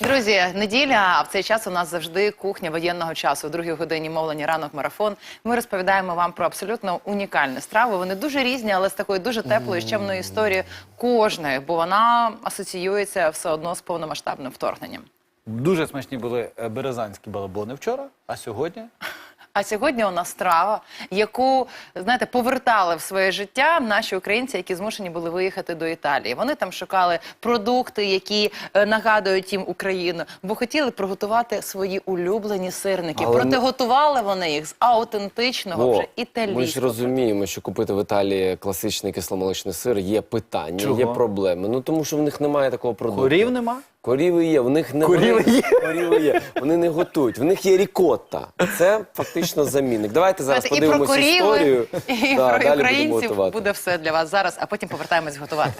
Друзі, неділя, а в цей час у нас завжди кухня воєнного часу. У другій годині мовлення ранок марафон. Ми розповідаємо вам про абсолютно унікальні страви. Вони дуже різні, але з такою дуже теплою щемною історією кожної, бо вона асоціюється все одно з повномасштабним вторгненням. Дуже смачні були е, березанські балабони вчора, а сьогодні А сьогодні у нас страва, яку знаєте, повертали в своє життя наші українці, які змушені були виїхати до Італії. Вони там шукали продукти, які е, нагадують їм Україну, бо хотіли приготувати свої улюблені сирники. Але Проте ми- готували вони їх з аутентичного Во, вже Ми ж розуміємо, що купити в Італії класичний кисломолочний сир є питання, Чого? є проблеми. Ну тому що в них немає такого продукту. корів нема. Коріви є, в них не Коріви вони- є. Коріви є. Вони не готують. В них є рікотта. Це фактично замінник. Давайте зараз Знаєте, і про подивимося коріви, історію. і Да, про далі будемо українців готувати. буде все для вас зараз, а потім повертаємось готувати.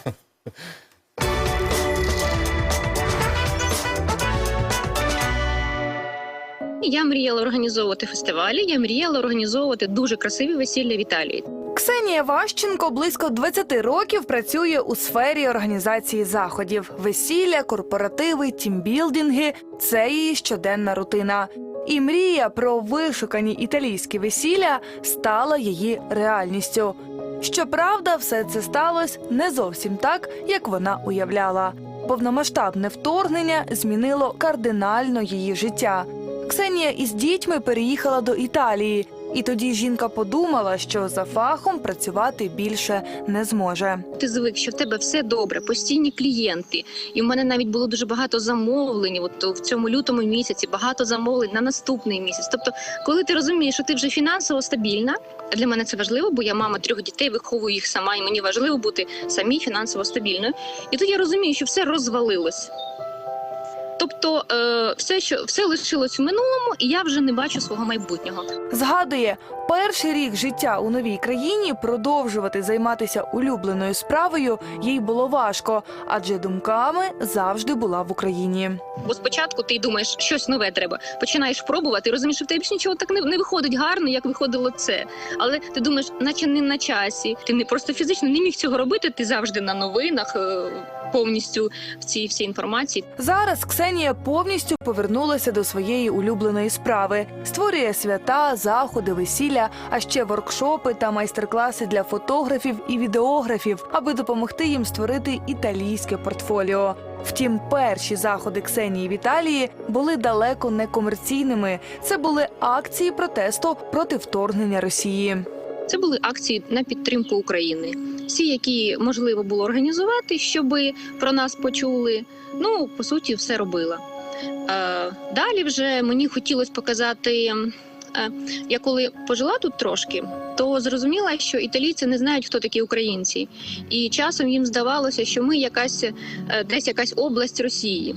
Я мріяла організовувати фестивалі. Я мріяла організовувати дуже красиві весілля в Італії. Ксенія Ващенко близько 20 років працює у сфері організації заходів: весілля, корпоративи, тімбілдинги це її щоденна рутина. І мрія про вишукані італійські весілля стала її реальністю. Щоправда, все це сталося не зовсім так, як вона уявляла. Повномасштабне вторгнення змінило кардинально її життя. Ксенія із дітьми переїхала до Італії, і тоді жінка подумала, що за фахом працювати більше не зможе. Ти звик, що в тебе все добре, постійні клієнти. І в мене навіть було дуже багато замовлень. От в цьому лютому місяці багато замовлень на наступний місяць. Тобто, коли ти розумієш, що ти вже фінансово стабільна. а Для мене це важливо, бо я мама трьох дітей, виховую їх сама, і мені важливо бути самій фінансово стабільною. І тут я розумію, що все розвалилось. Тобто, е, все, що все лишилось в минулому, і я вже не бачу свого майбутнього. Згадує, перший рік життя у новій країні продовжувати займатися улюбленою справою їй було важко, адже думками завжди була в Україні. Бо спочатку ти думаєш, щось нове треба. Починаєш пробувати, розумієш, що в тебе нічого так не, не виходить гарно, як виходило це. Але ти думаєш, наче не на часі. Ти не просто фізично не міг цього робити. Ти завжди на новинах е, повністю в цій всій інформації. Зараз Ксенія повністю повернулася до своєї улюбленої справи, створює свята, заходи, весілля, а ще воркшопи та майстер-класи для фотографів і відеографів, аби допомогти їм створити італійське портфоліо. Втім, перші заходи Ксенії в Італії були далеко не комерційними. Це були акції протесту проти вторгнення Росії. Це були акції на підтримку України. Всі, які можливо було організувати, щоб про нас почули. Ну по суті, все робила. Е, далі вже мені хотілося показати. е, Я коли пожила тут трошки, то зрозуміла, що італійці не знають, хто такі українці, і часом їм здавалося, що ми якась е, десь якась область Росії.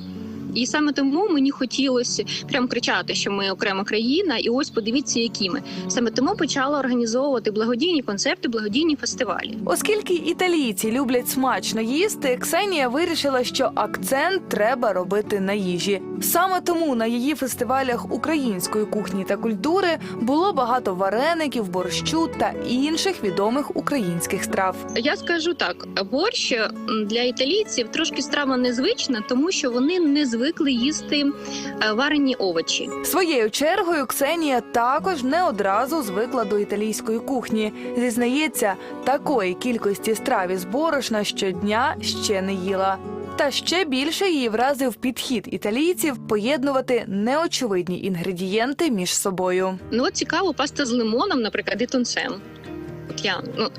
І саме тому мені хотілося прям кричати, що ми окрема країна, і ось подивіться, які ми. Саме тому почала організовувати благодійні концерти, благодійні фестивалі. Оскільки італійці люблять смачно їсти, Ксенія вирішила, що акцент треба робити на їжі. Саме тому на її фестивалях української кухні та культури було багато вареників, борщу та інших відомих українських страв. Я скажу так: борщ для італійців трошки страва незвична, тому що вони не звикли їсти е, варені овочі. Своєю чергою Ксенія також не одразу звикла до італійської кухні. Зізнається, такої кількості страв із борошна щодня ще не їла. Та ще більше її вразив підхід італійців поєднувати неочевидні інгредієнти між собою. Ну от цікаво, паста з лимоном, наприклад, і тунцем. От я ну.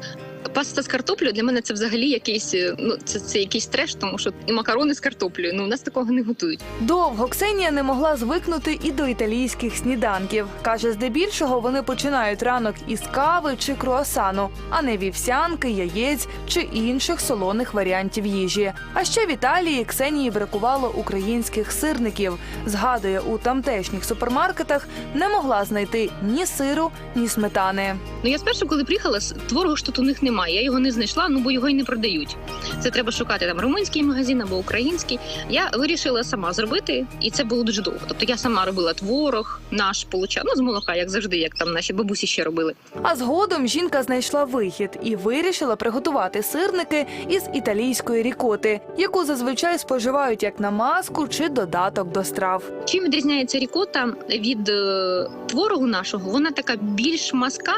Паста з картоплею для мене це взагалі якийсь е, ну це, це якийсь треш, тому що і макарони з картоплею. Ну у нас такого не готують. Довго Ксенія не могла звикнути і до італійських сніданків. Каже, здебільшого вони починають ранок із кави чи круасану, а не вівсянки, яєць чи інших солоних варіантів їжі. А ще в Італії Ксенії бракувало українських сирників. Згадує, у тамтешніх супермаркетах не могла знайти ні сиру, ні сметани. Ну я спершу, коли приїхала, творогу ж тут у них немає. Немає. Я його не знайшла, ну бо його й не продають. Це треба шукати там румунський магазин або український. Я вирішила сама зробити, і це було дуже довго. Тобто я сама робила творог, наш получав, ну з молока, як завжди, як там наші бабусі ще робили. А згодом жінка знайшла вихід і вирішила приготувати сирники із італійської рікоти, яку зазвичай споживають як намазку чи додаток до страв. Чим відрізняється рікота від е, творогу нашого? Вона така більш маска,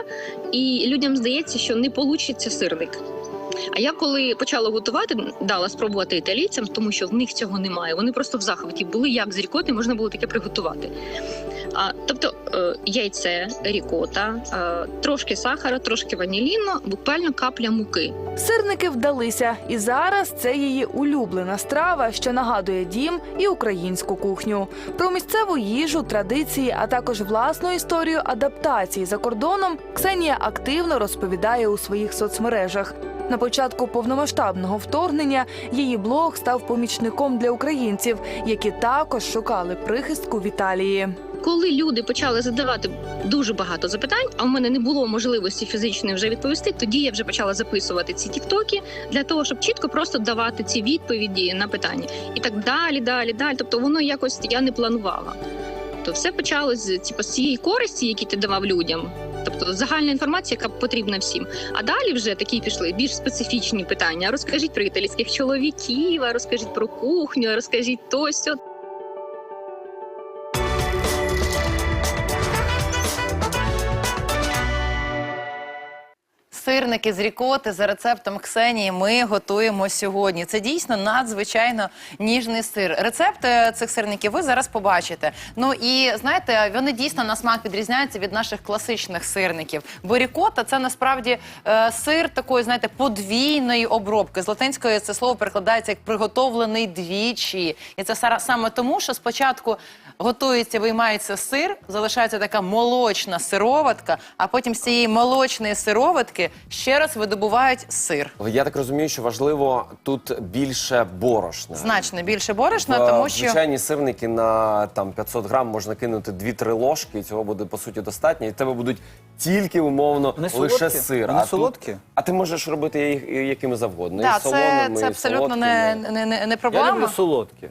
і людям здається, що не получиться сирник. А я коли почала готувати, дала спробувати італійцям, тому що в них цього немає. Вони просто в захваті були, як з рікоти можна було таке приготувати. А, тобто е, яйце, рікота, е, трошки сахара, трошки ваніліну, буквально капля муки. Сирники вдалися, і зараз це її улюблена страва, що нагадує дім і українську кухню. Про місцеву їжу, традиції, а також власну історію адаптації за кордоном Ксенія активно розповідає у своїх соцмережах. На початку повномасштабного вторгнення її блог став помічником для українців, які також шукали прихистку в Італії. Коли люди почали задавати дуже багато запитань, а в мене не було можливості фізичної вже відповісти, тоді я вже почала записувати ці тіктоки для того, щоб чітко просто давати ці відповіді на питання, і так далі, далі, далі. Тобто воно якось я не планувала. То все почалось типу, з цієї користі, які ти давав людям. Тобто загальна інформація, яка потрібна всім. А далі вже такі пішли більш специфічні питання. Розкажіть про італійських чоловіків, розкажіть про кухню, розкажіть то сьо. Сирники з рікоти за рецептом Ксенії ми готуємо сьогодні. Це дійсно надзвичайно ніжний сир. Рецепт е, цих сирників ви зараз побачите. Ну і знаєте, вони дійсно на смак відрізняються від наших класичних сирників. Бо рікота це насправді е, сир такої, знаєте, подвійної обробки. З латинської це слово перекладається як приготовлений двічі. І це саме тому, що спочатку готується, виймається сир, залишається така молочна сироватка, а потім з цієї молочної сироватки ще раз видобувають сир. Я так розумію, що важливо тут більше борошна. Значно більше борошна, В тому що звичайні сирники на там 500 грам можна кинути 2-3 ложки, і цього буде по суті достатньо. І в тебе будуть тільки умовно Вони лише солодкі? сир. Вони а тут- солодкі? а ти можеш робити їх якими завгодно. да, і це, солоними, це і абсолютно не, солодкими. не, не, не Я проблема. люблю солодкі.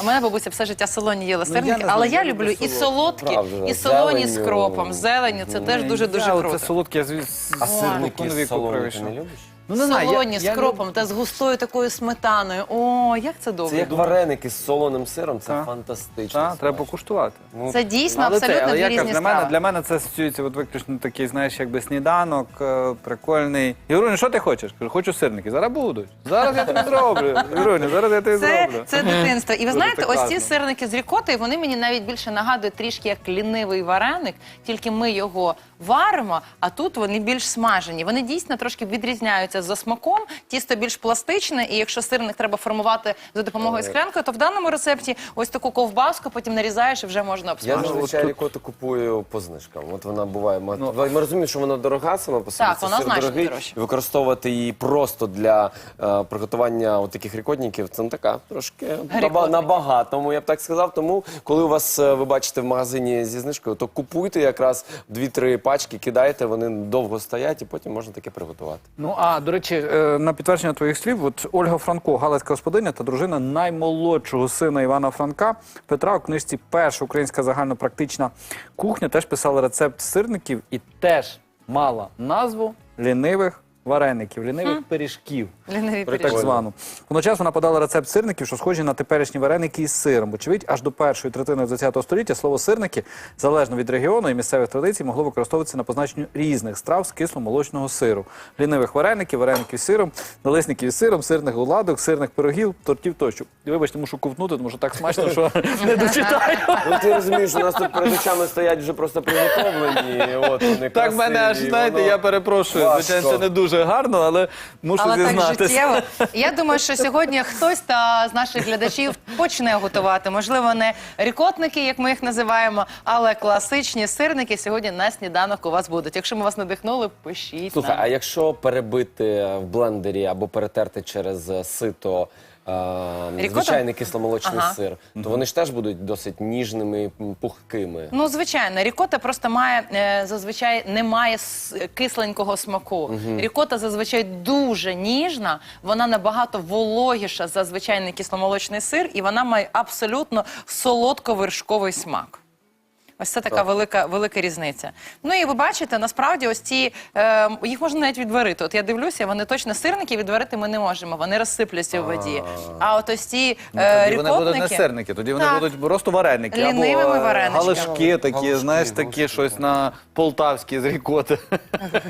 У мене бабуся все життя солоні їла Ну, я сирники, не знаю, але я я люблю люблю і солодкі. Правда, і солоні з зеленню. кропом, з зеленню. Це теж дуже дуже круто. Це солодке, я. А сирники з солоні ти не любиш? Ну, не знаю, я- Солоні з я кропом та з густою такою сметаною. О, як це Це добре. як вареники з солоним сиром, це Так. фантастично. Так, треба покуштувати. Ну, Це дійсно Але це, абсолютно але дві я різні для мене, страви. для мене це асоціюється от виключно такий, знаєш, якби сніданок, е, прикольний. Ігорюня, що ти хочеш? Кажу, хочу сирники. Зараз будуть. Зараз я тобі зроблю. Ігорюня, зараз я тобі Це, зроблю. це дитинство. І ви Дуже знаєте, ось ці сирники з рікотою, вони мені навіть більше нагадують трішки як лінивий вареник, тільки ми його варимо, а тут вони більш смажені. Вони дійсно трошки відрізняються за смаком, тісто більш пластичне, і якщо сирник треба формувати за допомогою склянки, то в даному рецепті ось таку ковбаску потім нарізаєш і вже можна Я обсмажити. зазвичай рікоту купую по знижкам. От вона буває. Ми, Ну. ми розуміємо, що вона дорога сама по собі. Так, це вона сир значно дорогий. дорожча. Використовувати її просто для е, приготування от таких рікотників, це не така трошки наба, Рікотник. набагато, я б так сказав. Тому, коли у вас е, ви бачите в магазині зі знижкою, то купуйте якраз 2-3 пачки, кидайте, вони довго стоять, і потім можна таке приготувати. Ну а до речі, е, на підтвердження твоїх слів, от Ольга Франко, галицька господиня та дружина наймолодшого сина Івана Франка. Петра у книжці Перша українська загальнопрактична кухня теж писала рецепт сирників і теж мала назву лінивих вареників, лінивих пиріжків. Ліниві Так пиріжки. звану. Водночас вона подала рецепт сирників, що схожі на теперішні вареники із сиром. Вочевидь, аж до першої третини ХХ століття слово сирники, залежно від регіону і місцевих традицій, могло використовуватися на позначенню різних страв з кисломолочного сиру. Лінивих вареників, вареників з сиром, налисників із сиром, сирних оладок, сирних пирогів, тортів тощо. І вибачте, мушу ковтнути, тому що так смачно, що не дочитаю. Ну ти розумієш, у нас тут перед очами стоять вже просто приготовлені. От вони Так мене аж знаєте, воно- я перепрошую. важко. Звичайно, це не дуже гарно, але мушу Але так зізнатися. життєво. Я думаю, що сьогодні хтось та з наших глядачів почне готувати. Можливо, не рікотники, як ми їх називаємо, але класичні сирники сьогодні на сніданок у вас будуть. Якщо ми вас надихнули, пишіть Слухай, нам. а якщо перебити в блендері або перетерти через сито Звичайний кисломолочний Ага. сир, то вони ж теж будуть досить ніжними, м, пухкими. Ну, звичайно, рікота просто має е, зазвичай не має с- кисленького смаку. Рікота зазвичай дуже ніжна, вона набагато вологіша за звичайний кисломолочний сир, і вона має абсолютно солодко-вершковий смак. Ось це така велика, велика різниця. Ну і ви бачите, насправді ось ці е, їх можна навіть відварити. От я дивлюся, вони точно сирники відварити ми не можемо. Вони розсипляться в воді. А от ось ці Ну, е, тоді вони будуть не рікотники... сирники, тоді вони Так. будуть просто вареники. Лінивими або е, вареничками. галушки такі, Галушки, знаєш, такі галушки. щось на полтавські з рікоти.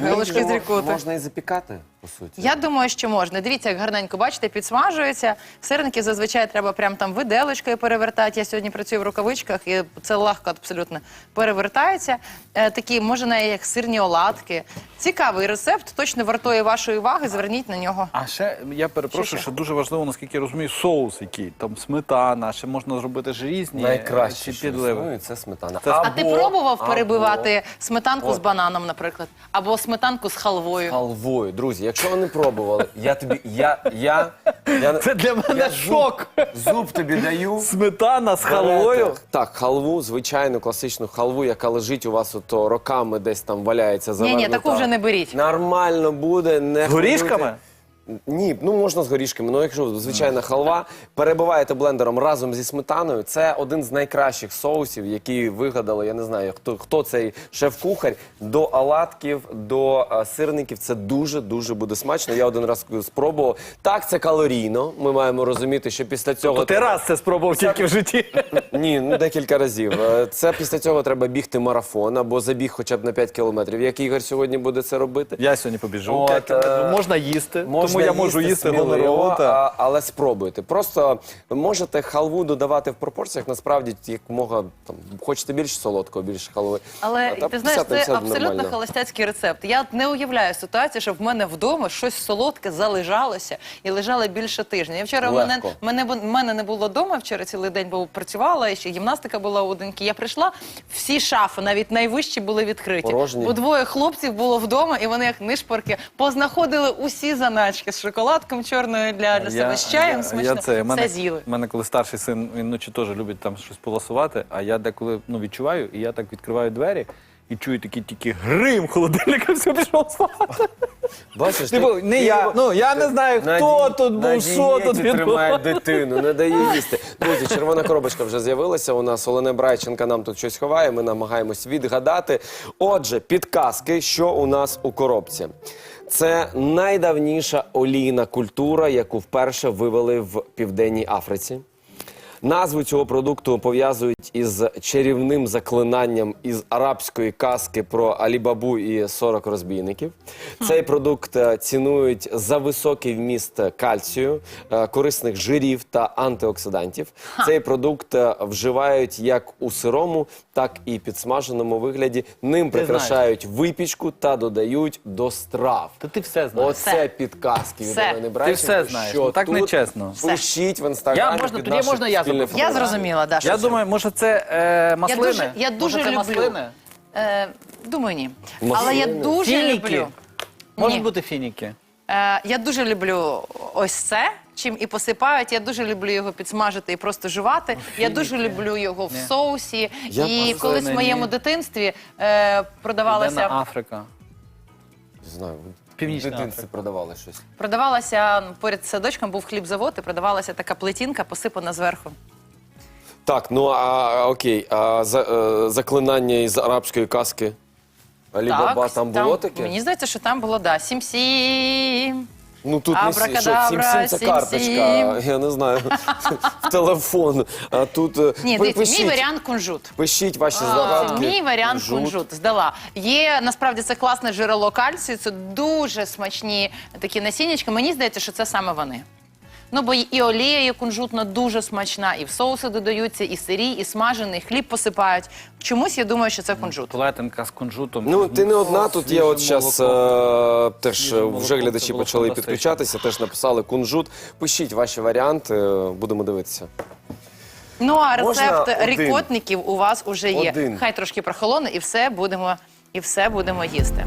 Галушки з Можна- рікоти. Можна і запікати, по суті. Я думаю, що можна. Дивіться, як гарненько бачите, підсмажується. Сирники зазвичай треба прям там виделочкою перевертати. Я сьогодні працюю в рукавичках, і це легко абсолютно перевертається. Е, такі, може, навіть як сирні оладки. Цікавий рецепт, точно вартує вашої уваги. Зверніть на нього. А ще я перепрошую, Ще що дуже важливо, наскільки я розумію, соус який. Там сметана, ще можна зробити ж різні Найкраще, чи що підливи. існує, це сметана. Це- А ти Або- пробував або перебивати сметанку з бананом, наприклад, або сметанку з халвою? Халвою, друзі, якщо ви не пробували, я тобі, я, я, я Це для мене я шок. Зуб, зуб тобі даю. Сметана з халвою. Так, халву, звичайну класичну халву, яка лежить у вас ото роками десь там валяється Ні, ні, таку вже не беріть. Нормально буде, не З горішками? хвилюйте. Ні, ну можна з горішками. Ну, якщо звичайна халва, перебиваєте блендером разом зі сметаною. Це один з найкращих соусів, які вигадали. Я не знаю, хто хто цей шеф-кухар. До оладків, до е, сирників. Це дуже дуже буде смачно. Я один раз спробував. Так, це калорійно. Ми маємо розуміти, що після цього То ти раз це спробував тільки в житті. ні, ну декілька разів. Е, Це після цього треба бігти марафон або забіг хоча б на 5 кілометрів. Як Ігор сьогодні буде це робити? Я сьогодні побіжу. От, П'ять кілометрів. е, можна їсти, Можна тому я можу їсти сміливо, та- а, але спробуйте. Просто ви можете халву додавати в пропорціях. Насправді, як мога там хочете більше солодкого, більше халви. Але А, та ти знаєш, це абсолютно нормально. холостяцький рецепт. Я не уявляю ситуацію, що в мене вдома щось солодке залежалося і лежало більше тижня. Я вчора в мене, мене мене не було вдома вчора цілий день, бо працювала, і ще гімнастика була у доньки. Я прийшла, всі шафи, навіть найвищі, були відкриті. Порожні. Бо двоє хлопців було вдома, і вони як нишпорки познаходили усі заначки з шоколадком чорною для, для себе з чаєм. смачно, я це, мене, все з'їли. мене коли старший син, він вночі теж любить там щось полосувати, а я деколи ну, відчуваю, і я так відкриваю двері і чую такий тільки грим холодильника, все пішов спати. Бачиш, Типу, ти- не ти я, його- ну я не знаю, На хто ді- тут на був, що тут дієті відбувалося. дитину, не дає їсти. Друзі, червона коробочка вже з'явилася. У нас Олена Брайченка нам тут щось ховає. Ми намагаємось відгадати. Отже, підказки, що у нас у коробці. Це найдавніша олійна культура, яку вперше вивели в Південній Африці. Назву цього продукту пов'язують із чарівним заклинанням із арабської казки про Алібабу і 40 розбійників. Цей продукт е, цінують за високий вміст кальцію, е, корисних жирів та антиоксидантів. Цей продукт е, вживають як у сирому, так і підсмаженому вигляді. Ним прикрашають випічку та додають до страв. Та ти все знаєш. Оце підказки від Все. Олени Ти Брайченко. все знаєш. Ну, так тут нечесно. Пишіть в інстаграмі. Я можна- під тоді наше можна я спільне? Я фото. зрозуміла, Даша. Я думаю, може це е, маслини? дуже- я дуже це люблю. маслини? Е, думаю, ні. Маслини. Але я дуже Фініки. люблю. Можуть Ні. бути фініки. Е, я дуже люблю ось це, чим і посипають. Я дуже люблю його підсмажити і просто жувати. Я дуже люблю його в соусі. Я і колись в моєму дитинстві е, продавалася, Південна Африка. Не знаю, Північна в дитинстві Африка. продавали щось. продавалася поряд з садочком був хлібзавод, і продавалася така плетінка, посипана зверху. Так, ну а окей, а за, е, заклинання із арабської казки Алібаба там було таке? Мені здається, що там було да. Сім-сім. Ну тут не що Абракадабра, 7 це карточка, я не знаю, в телефон. А тут е, Ні, ви дивіться, мій пишіть, варіант кунжут. пишіть ваші Це здогадки. мій варіант Жут. кунжут. Здала. Є насправді це класне джерело кальцію. Це дуже смачні такі насіннячки. Мені здається, що це саме вони. Ну, бо і олія є кунжутна дуже смачна, і в соуси додаються, і сирі, і смажений, хліб посипають. Чомусь я думаю, що це кунжут. Плетенка з кунжутом. Ну, ти не одна, тут є от зараз теж Свіже е, вже глядачі почали підключатися, теж написали кунжут. Пишіть ваші варіанти, е, будемо дивитися. Ну а Можна рецепт один? рікотників у вас уже є. Один. Хай трошки прохолоне, і все будемо, і все будемо їсти.